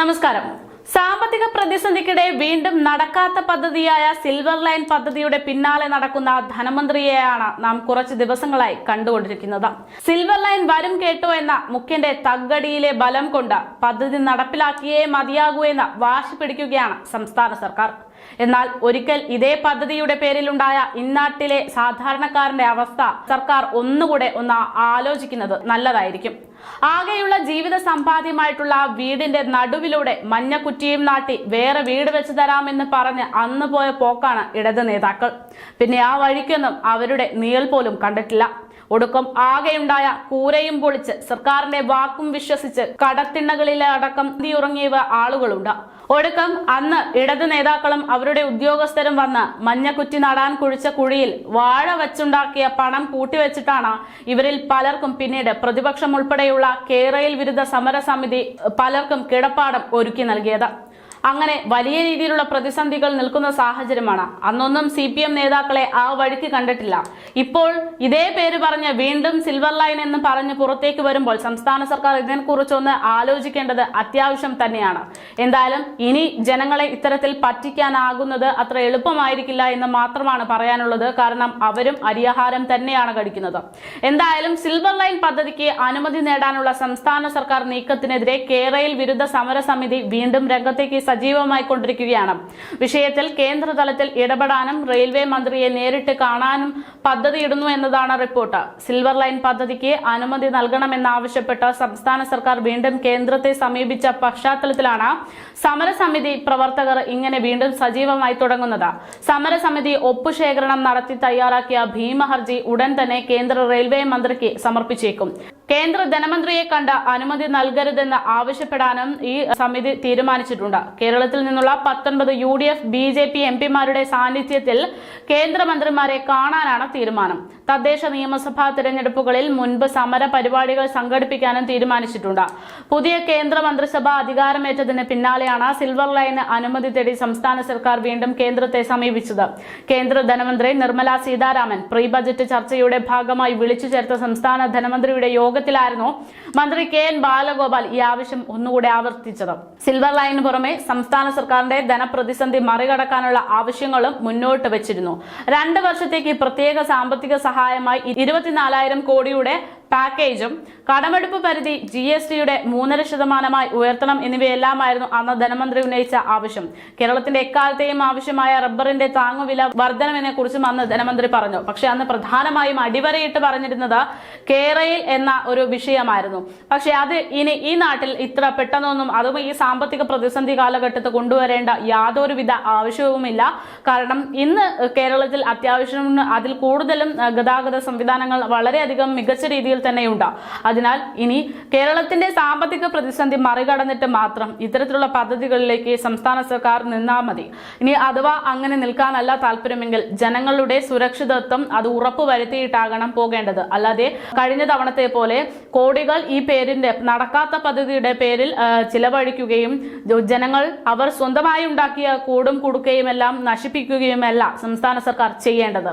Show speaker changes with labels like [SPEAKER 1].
[SPEAKER 1] നമസ്കാരം. സാമ്പത്തിക പ്രതിസന്ധിക്കിടെ വീണ്ടും നടക്കാത്ത പദ്ധതിയായ സിൽവർ ലൈൻ പദ്ധതിയുടെ പിന്നാലെ നടക്കുന്ന ധനമന്ത്രിയെയാണ് നാം കുറച്ച് ദിവസങ്ങളായി കണ്ടുകൊണ്ടിരിക്കുന്നത്. സിൽവർ ലൈൻ വരും കേട്ടോ എന്ന മുഖ്യന്റെ തగ్గടിയിലെ ബലം കൊണ്ട് പദ്ധതി നടപ്പിലാക്കിയേ മതിയാകൂ എന്ന് വാശി പിടിക്കുകയാണ് സംസ്ഥാന സർക്കാർ. എന്നാൽ ഒരിക്കൽ ഇതേ പദ്ധതിയുടെ പേരിലുണ്ടായ ഇന്നാട്ടിലെ സാധാരണക്കാരന്റെ അവസ്ഥ സർക്കാർ ഒന്നുകൂടെ ഒന്ന് ആലോചിക്കുന്നത് നല്ലതായിരിക്കും. ആകെയുള്ള ജീവിത സമ്പാദ്യമായിട്ടുള്ള വീടിന്റെ നടുവിലൂടെ മഞ്ഞക്കുറ്റിയും നാട്ടി വേറെ വീട് വെച്ച് തരാമെന്ന് പറഞ്ഞ് അന്ന് പോയ പോക്കാണ് ഇടത് നേതാക്കൾ. പിന്നെ ആ വഴിക്കൊന്നും അവരുടെ നീൾ പോലും കണ്ടിട്ടില്ല. ഒടുക്കം ആകെയുണ്ടായ കൂരയും പൊളിച്ച് സർക്കാരിന്റെ വാക്കും വിശ്വസിച്ച് കടത്തിണ്ണകളിലെ അടക്കം ഉറങ്ങിയവ ആളുകളുണ്ട്. ഒടുക്കം അന്ന് ഇടത് നേതാക്കളും അവരുടെ ഉദ്യോഗസ്ഥരും വന്ന് മഞ്ഞക്കുറ്റി നടാൻ കുഴിച്ച കുഴിയിൽ വാഴ വച്ചുണ്ടാക്കിയ പണം കൂട്ടിവെച്ചിട്ടാണ് ഇവരിൽ പലർക്കും പിന്നീട് പ്രതിപക്ഷം ഉൾപ്പെടെയുള്ള കേരയിൽ വിരുദ്ധ സമരസമിതി പലർക്കും കിടപ്പാടം ഒരുക്കി നൽകിയത്. അങ്ങനെ വലിയ രീതിയിലുള്ള പ്രതിസന്ധികൾ നിൽക്കുന്ന സാഹചര്യമാണ്. അന്നൊന്നും സി പി എം നേതാക്കളെ ആ വഴിക്ക് കണ്ടിട്ടില്ല. ഇപ്പോൾ ഇതേ പേര് പറഞ്ഞ് വീണ്ടും സിൽവർ ലൈൻ എന്ന് പറഞ്ഞ് പുറത്തേക്ക് വരുമ്പോൾ സംസ്ഥാന സർക്കാർ ഇതിനെക്കുറിച്ചൊന്ന് ആലോചിക്കേണ്ടത് അത്യാവശ്യം തന്നെയാണ്. എന്തായാലും ഇനി ജനങ്ങളെ ഇത്തരത്തിൽ പറ്റിക്കാനാകുന്നത് അത്ര എളുപ്പമായിരിക്കില്ല എന്ന് മാത്രമാണ് പറയാനുള്ളത്. കാരണം അവരും അരിയാഹാരം തന്നെയാണ് കടിക്കുന്നത് എന്തായാലും സിൽവർ ലൈൻ പദ്ധതിക്ക് അനുമതി നേടാനുള്ള സംസ്ഥാന സർക്കാർ നീക്കത്തിനെതിരെ കേരളയിൽ വിരുദ്ധ സമരസമിതി വീണ്ടും രംഗത്തേക്ക് സജീവമായി കൊണ്ടിരിക്കുകയാണ് വിഷയത്തിൽ കേന്ദ്രതലത്തിൽ ഇടപെടാനും റെയിൽവേ മന്ത്രിയെ നേരിട്ട് കാണാനും പദ്ധതിയിടുന്നു എന്നതാണ് റിപ്പോർട്ട്. സിൽവർ ലൈൻ പദ്ധതിക്ക് അനുമതി നൽകണമെന്നാവശ്യപ്പെട്ട് സംസ്ഥാന സർക്കാർ വീണ്ടും കേന്ദ്രത്തെ സമീപിച്ച പശ്ചാത്തലത്തിലാണ് സമരസമിതി പ്രവർത്തകർ ഇങ്ങനെ വീണ്ടും സജീവമായി തുടങ്ങുന്നത്. സമരസമിതി ഒപ്പുശേഖരണം നടത്തി തയ്യാറാക്കിയ ഭീമഹർജി ഉടൻ തന്നെ കേന്ദ്ര റെയിൽവേ മന്ത്രിക്ക് സമർപ്പിച്ചേക്കും. കേന്ദ്ര ധനമന്ത്രിയെ കണ്ട അനുമതി നൽകരുതെന്ന് ആവശ്യപ്പെടാനും ഈ സമിതി തീരുമാനിച്ചിട്ടുണ്ട്. കേരളത്തിൽ നിന്നുള്ള പത്തൊൻപത് U D F B J P M പിമാരുടെ സാന്നിധ്യത്തിൽ കേന്ദ്രമന്ത്രിമാരെ കാണാനാണ് തീരുമാനം. തദ്ദേശ നിയമസഭാ തിരഞ്ഞെടുപ്പുകളിൽ മുൻപ് സമര പരിപാടികൾ സംഘടിപ്പിക്കാനും തീരുമാനിച്ചിട്ടുണ്ട്. പുതിയ കേന്ദ്ര മന്ത്രിസഭ അധികാരമേറ്റതിന് പിന്നാലെയാണ് സിൽവർ ലൈന് അനുമതി തേടി സംസ്ഥാന സർക്കാർ വീണ്ടും കേന്ദ്രത്തെ സമീപിച്ചത്. കേന്ദ്ര ധനമന്ത്രി നിർമ്മല സീതാരാമൻ പ്രീ ബജറ്റ് ചർച്ചയുടെ ഭാഗമായി വിളിച്ചു ചേർത്ത സംസ്ഥാന ധനമന്ത്രിയുടെ യോഗത്തിലായിരുന്നു മന്ത്രി കെ എൻ ബാലഗോപാൽ ഈ ആവശ്യം ഒന്നുകൂടി ആവർത്തിച്ചത്. സിൽവർ ലൈനിന് പുറമെ സംസ്ഥാന സർക്കാരിന്റെ ധനപ്രതിസന്ധി മറികടക്കാനുള്ള ആവശ്യങ്ങളും മുന്നോട്ട് വെച്ചിരുന്നു. രണ്ട് വർഷത്തേക്ക് പ്രത്യേക സാമ്പത്തിക സഹായമായി ഇരുപത്തിനാലായിരം കോടിയുടെ പാക്കേജും കടമെടുപ്പ് പരിധി ജി എസ് ടിയുടെ മൂന്നര ശതമാനമായി ഉയർത്തണം എന്നിവയെല്ലാമായിരുന്നു അന്ന് ധനമന്ത്രി ഉന്നയിച്ച ആവശ്യം. കേരളത്തിന്റെ എക്കാലത്തെയും ആവശ്യമായ റബ്ബറിന്റെ താങ്ങുവില വർധനവിനെ കുറിച്ചും അന്ന് ധനമന്ത്രി പറഞ്ഞു. പക്ഷെ അന്ന് പ്രധാനമായും അടിവരയിട്ട് പറഞ്ഞിരുന്നത് കേരയിൽ എന്ന ഒരു വിഷയമായിരുന്നു. പക്ഷെ അത് ഇനി ഈ നാട്ടിൽ ഇത്ര പെട്ടെന്നൊന്നും അതും ഈ സാമ്പത്തിക പ്രതിസന്ധി കാലഘട്ടത്ത് കൊണ്ടുവരേണ്ട യാതൊരുവിധ ആവശ്യവുമില്ല. കാരണം ഇന്ന് കേരളത്തിൽ അത്യാവശ്യം അതിൽ കൂടുതലും ഗതാഗത സംവിധാനങ്ങൾ വളരെയധികം മികച്ച രീതിയിൽ തന്നെയുണ്ട്. അതിനാൽ ഇനി കേരളത്തിന്റെ സാമ്പത്തിക പ്രതിസന്ധി മറികടന്നിട്ട് മാത്രം ഇത്തരത്തിലുള്ള പദ്ധതികളിലേക്ക് സംസ്ഥാന സർക്കാർ നിന്നാൽ മതി. ഇനി അഥവാ അങ്ങനെ നിൽക്കാനല്ല താല്പര്യമെങ്കിൽ ജനങ്ങളുടെ സുരക്ഷിതത്വം അത് ഉറപ്പുവരുത്തിയിട്ടാകണം പോകേണ്ടത്. അല്ലാതെ കഴിഞ്ഞ തവണത്തെ പോലെ കോടികൾ ഈ പേരിന്റെ നടക്കാത്ത പദ്ധതിയുടെ പേരിൽ ചിലവഴിക്കുകയും ജനങ്ങൾ അവർ സ്വന്തമായി ഉണ്ടാക്കിയ കൂടും കുടുക്കയും എല്ലാം നശിപ്പിക്കുകയുമല്ല സംസ്ഥാന സർക്കാർ ചെയ്യേണ്ടത്.